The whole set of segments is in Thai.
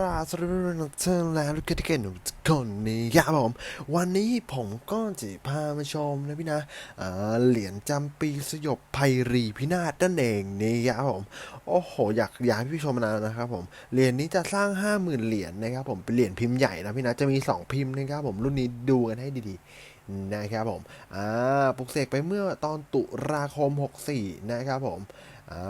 ราสวัสดีทุกท่านแล้วลูกที่เก่งทุกคนนี่ครับผม วันนี้ผมก็จะพามาชมนะพี่นะอ่าเหรียญจำปีสยบไพรีพินาศนั่นเองนี่ครับผม โอ้โห อยากอยากให้พี่ชมมานานนะครับผม เหรียญนี้จะสร้าง 50,000 เหรียญนะครับผม เป็นเหรียญพิมพ์ใหญ่นะพี่นะจะมี 2 พิมพ์นะครับผมรุ่นนี้ดูกันให้ดีๆนะครับผม อ่าปลุกเสกไปเมื่อตอนตุลาคม 64 นะครับผม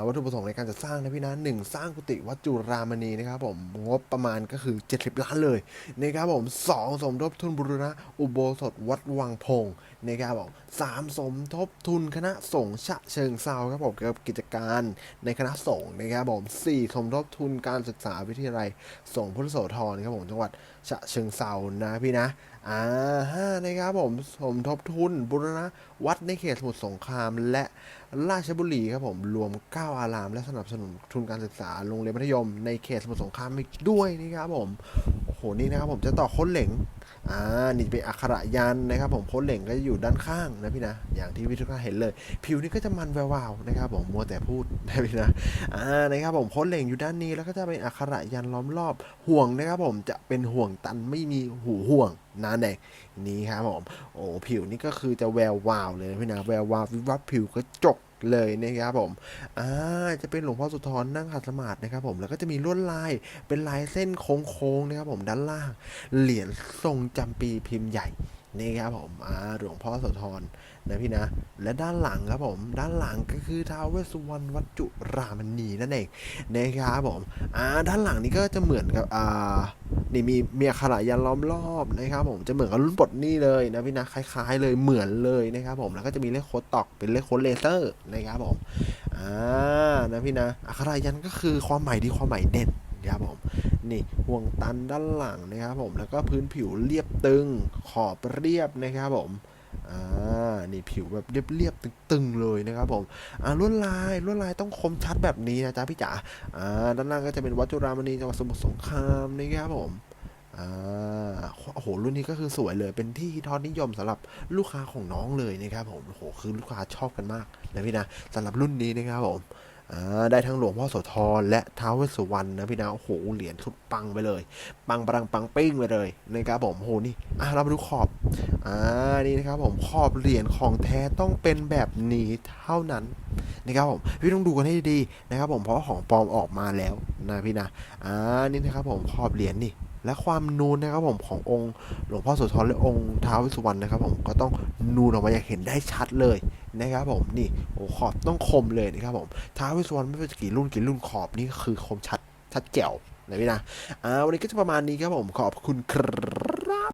วัตถุประสงค์ในการจะสร้างนะพี่นะหนึ่งสร้างกุฏิวัดจุรามณีนะครับผมงบประมาณก็คือ 70 ล้านเลยนะครับผมสองสมทบทุนบุรณะอุโบสถวัดวังพงนะครับผมสามสมทบทุนคณะสงฆ์ฉะเชิงเซาครับผมเกี่ยวกับกิจการในคณะสงฆ์นะครับผมสี่สมทบทุนการศึกษาวิทยาลัยสงฆ์พุทธโสธรครับผมจังหวัดฉะเชิงเซานะพี่นะอ่าห้านะครับผมสมทบทุนบุรณะวัดในเขตสมุทรสงครามและราชบุรีครับผมรวม9อาราม และสนับสนุนทุนการศึกษาโรงเรียนมัธยม ในเขตสมุทรสงครามอีกด้วยนี่ครับผมโอ้โหนี่นะครับผมจะต่อค้ดเหล็งอ่านี่จะเป็นอักขระยันนะครับผมค้ดเหล็งก็จะอยู่ด้านข้างนะพี่นะ อย่างที่พี่ทุกท่านเห็นเลย ผิวนี่ก็จะมันแววๆนะครับผมมัวแต่พูดนะพี่นะอ่านะครับผมค้ดเหล็งอยู่ด้านนี้แล้วก็จะเป็นอักขระยันล้อมรอบห่วงนะครับผมจะเป็นห่วงตันไม่มีหูห่วงนั่นเองนี่ครับผมโอ้ผิวนี่ก็คือจะแวววาวเลยพี่นะแวววาววิบวับผิวก็จก เลยนะครับผมอ่าจะเป็นหลวงพ่อสุธรนั่งขัดสมาธินะครับผมแล้วก็จะมีลวดลายเป็นลายเส้นโค้งๆนะครับผมด้านล่าง เหรียญทรงจำปีพิมพ์ใหญ่นี่ครับผมอ่าหลวงพ่อโสธรนะพี่นะ และด้านหลังครับผม ด้านหลังก็คือท้าวเวสสุวรรณวัดจุรามณีนั่นเองนะครับผมอ่าด้านหลังนี้ก็จะเหมือนกับอ่า นี่มีมียขระยันล้อมรอบนะครับผมจะเหมือนกับรุ่นปลดนี่เลยนะพี่นะคล้ายๆ เลยเหมือนเลยนะครับผมแล้วก็จะมีเลขโคตอกเป็นเลขโคตเลเซอร์นะครับผมอ่านะพี่นะอัครายันก็คือความหมายดีความหมายเด่นนะครับผมนี่ห่วงตันด้านหลังนะครับผมแล้วก็พื้นผิวเรียบตึงขอบเรียบนะครับผม อ่า นี่ผิวแบบเรียบๆตึงๆเลยนะครับผม อ่าลวดลายลวดลายต้องคมชัดแบบนี้นะจ๊ะพี่จ๋า อ่า ด้านล่างก็จะเป็นวัดจุรามณีจังหวัดสมุทรสงครามนะครับผมอ่าโอ้โห รุ่นนี้ก็คือสวยเลย เป็นที่ทอดนิยมสำหรับลูกค้าของน้องเลยนะครับผม โอ้โห คือลูกค้าชอบกันมากนะพี่นะสำหรับรุ่นนี้นะครับผมได้ทั้งหลวงพ่อโสธรและท้าวเวสสุวรรณนะพี่นะโอ้โหเหรียญสุดปังไปเลย ปังปรังปังปิ้งไปเลยนะครับผมโอ้โหนี่อะเรามาดูขอบ อ่านี่นะครับผมขอบเหรียญของแท้ต้องเป็นแบบนี้เท่านั้นนะครับผมพี่ต้องดูกันให้ดีนะครับผมเพราะของปลอมออกมาแล้วนะพี่นะอ่านี่นะครับผมขอบเหรียญนี่และความนูนนะครับผมขององค์หลวงพ่อโสธรและองค์ท้าวิสุวรรณนะครับผมก็ต้องนูนออกมาอย่างเห็นได้ชัดเลยนะครับผมนี่โอ้ขอบต้องคมเลยนะครับผมท้าวิสุวรรณไม่ว่าจะกี่รุ่นกี่รุ่นขอบนี่คือคมชัดชัดแจ๋วนะพี่นะอ่าวันนี้ก็จะประมาณนี้ครับผมขอบคุณครับ